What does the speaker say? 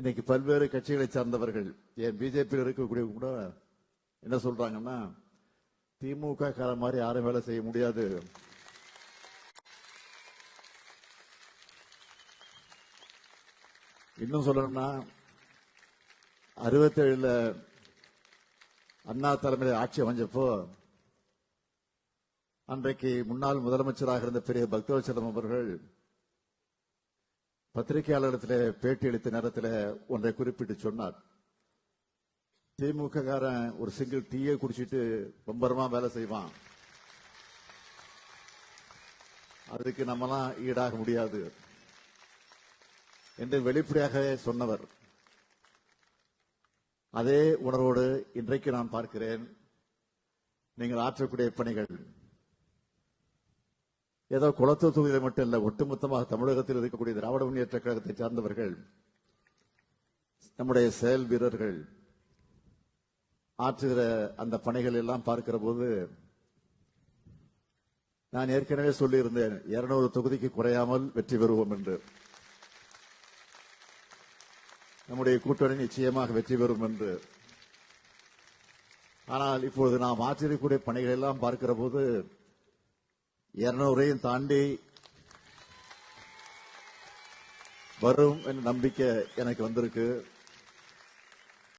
இன்னைக்கு பல்வேறு கட்சிகளை சார்ந்தவர்கள் ஏன் பிஜேபியில் இருக்கக்கூடிய கூட என்ன சொல்றாங்கன்னா திமுக கார மாதிரி யாரும் வேலை செய்ய முடியாது. இன்னும் சொல்லணும்னா அறுபத்தேழுல அண்ணா தலைமையில் ஆட்சி அமைஞ்சப்போ அன்றைக்கு முன்னாள் முதலமைச்சராக இருந்த பெரிய பக்தவச்சலம் அவர்கள் பத்திரிகையாளரிடத்தில் பேட்டி அளித்த நேரத்தில் ஒன்றை குறிப்பிட்டு சொன்னார். திமுக காரன் ஒரு சிங்கிள் டீயை குடிச்சிட்டு பம்பரமா வேலை செய்வான். அதுக்கு நம்மலாம் ஈடாக முடியாது. என்று வெளிப்படையாக சொன்னவர். அதே உணர்வோடு இன்றைக்கு நான் பார்க்கிறேன். நீங்கள் ஆற்றக்கூடிய பணிகள் ஏதோ குளத்தூர் தொகுதியில் மட்டும் இல்லை ஒட்டுமொத்தமாக தமிழகத்தில் இருக்கக்கூடிய திராவிட முன்னேற்ற கழகத்தை சார்ந்தவர்கள் நம்முடைய செயல் வீரர்கள் ஆற்றுகிற அந்த பணிகள் எல்லாம் பார்க்கிற போது நான் ஏற்கனவே சொல்லியிருந்தேன் இருநூறு தொகுதிக்கு குறையாமல் வெற்றி பெறுவோம் என்று. நம்முடைய கூட்டணி நிச்சயமாக வெற்றி பெறும் என்று. ஆனால் இப்பொழுது நாம் ஆற்றிருக்கக்கூடிய பணிகள் எல்லாம் பார்க்கிற போது இருநூறையும் தாண்டி வரும் என்ற நம்பிக்கை எனக்கு வந்திருக்கு.